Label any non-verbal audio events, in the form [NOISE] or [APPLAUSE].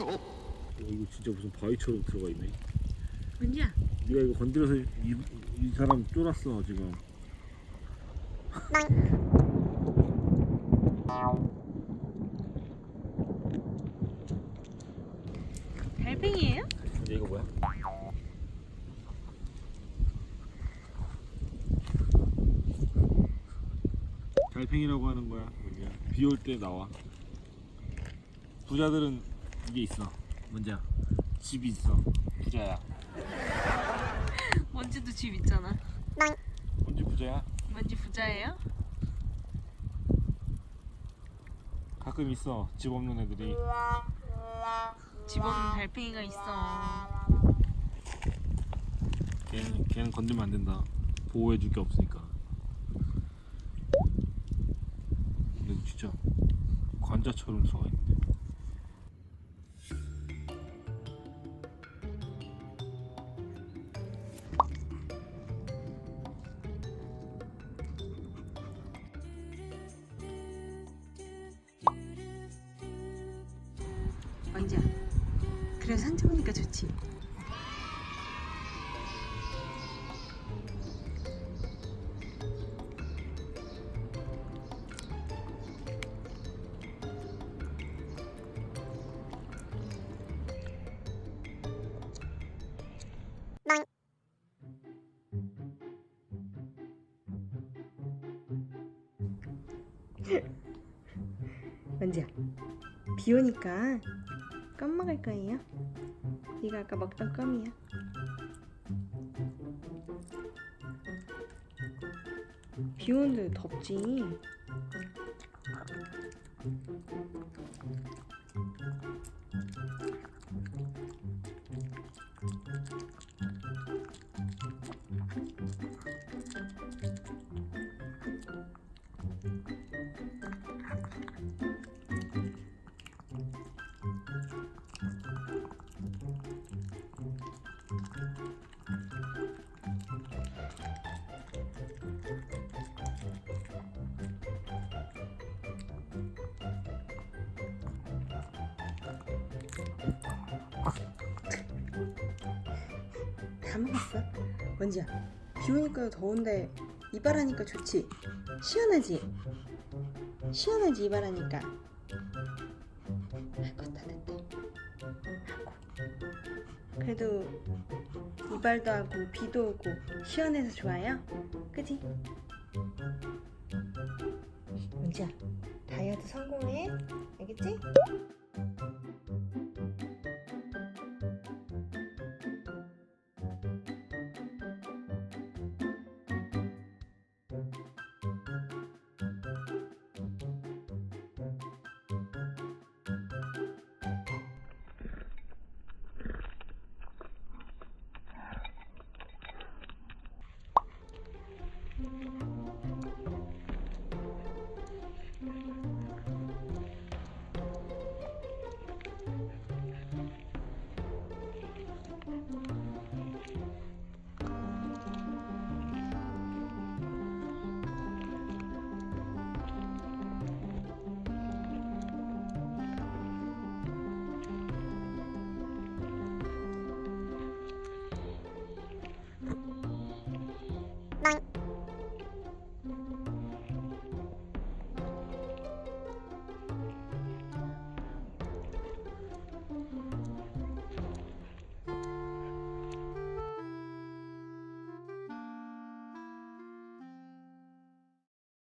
어, 이거 진짜 무슨 바위처럼 들어가 있네. 은지야 네가 이거 건드려서 이, 이 사람 쫄았어 지금. 달팽이에요? 근데 이거 뭐야? 달팽이라고 하는 거야. 비 올 때 나와. 부자들은 이게 있어. 뭔지야? 집이 있어. 부자야. [LAUGHS] 먼지도 집 있잖아 뭔지 부자야? 먼지 부자예요? 가끔 있어. 집 없는 애들이. 집 없는 달팽이가 있어 걔는, 걔는 건들면 안 된다. 보호해줄 게 없으니까. 근데 진짜 관자처럼 쏘가 있는 그래 산책 오니까 좋지. 먼지야 [LAUGHS] 비 오니까 껌 먹을 거예요. 네가 아까 먹던 껌이야. 비 오는데 덥지 다 먹었어? 먼지야 비 오니까 더운데 이발하니까 좋지? 시원하지? 시원하지 이발하니까. 아이고 따뜻해 아이고 그래도 이발도 하고 비도 오고 시원해서 좋아요? 그지? 먼지야 다이어트 성공해? 알겠지?